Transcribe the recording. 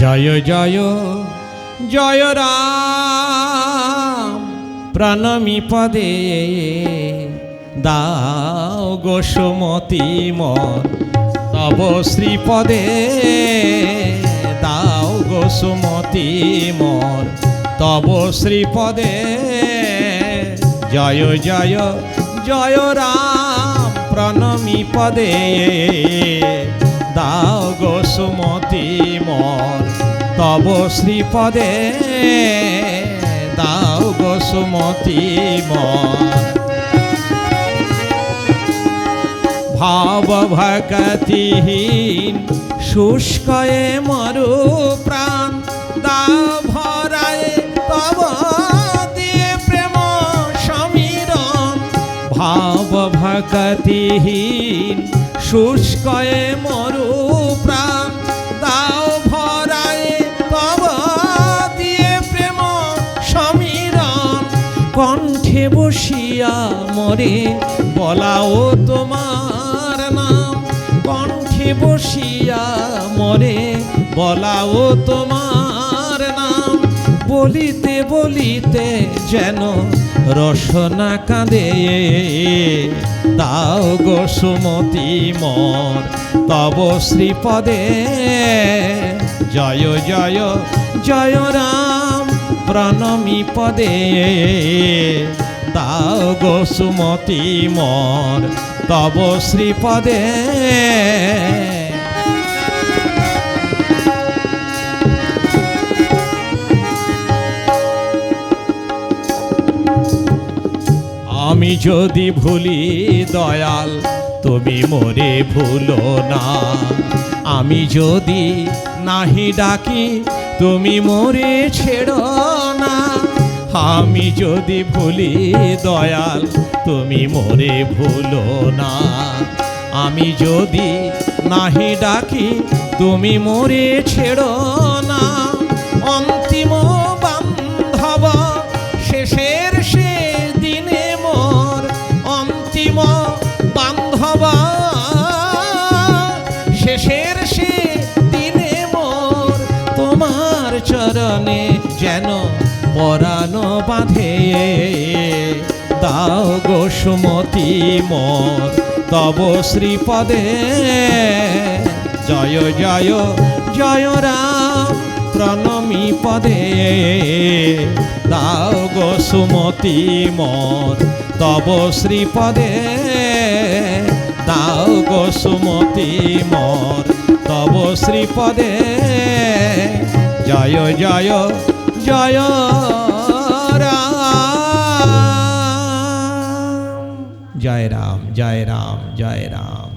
জয় জয় জয় রাম। প্রণমী পদে দাও গোসমতি মন। তব শ্রীপদে দাও গোসমতি মন। তব শ্রীপদে জয় জয় জয় রাম। প্রণমী পদে দাও গোসমতি মন তব শ্রীপদে দাও গোসমতি মন ভাব ভকতিহীন শুষ্কয়ে মরু প্রাণ, দাও ভরায় তব দিয়ে প্রেম সমীরণ। ভাব ভকতিহীন শুষ্কয়ে মরু কণ্ঠে বসিয়া মরে, বলাও তোমার নাম। কণ্ঠে বসিয়া মরে, বলাও তোমার নাম। বলিতে বলিতে যেন রসনা কাঁদে দাও গো সুমতি মর, তব শ্রীপদে। জয় জয় জয় রাম। প্রণমী পদে। দাও গো সুমতি মর তব শ্রীপদে আমি যদি ভুলি দয়াল, তুমি মোরে ভুলো না। আমি যদি নাহি ডাকি, তুমি মোরে ছেড়ো। আমি যদি ভুলি দয়াল, তুমি মোরে ভুলো না। আমি যদি নাহি ডাকি, তুমি মোরে ছেড়ো না। অন্তিম বান্ধব, শেষের সে দিনে মোর অন্তিম বান্ধব। শেষের সে দিনে মোর তোমার চরণে যেন পরানো বাঁধে। দাও গো সুমতি মোর, তব শ্রীপদে। জয় জয় জয় রাম, প্রণমী পদে। দাও গো সুমতি মোর, তব শ্রীপদে। দাও গো সুমতি মোর, তব শ্রীপদে। জয় জয় জয় রাম জয় রাম জয় রাম জয় রাম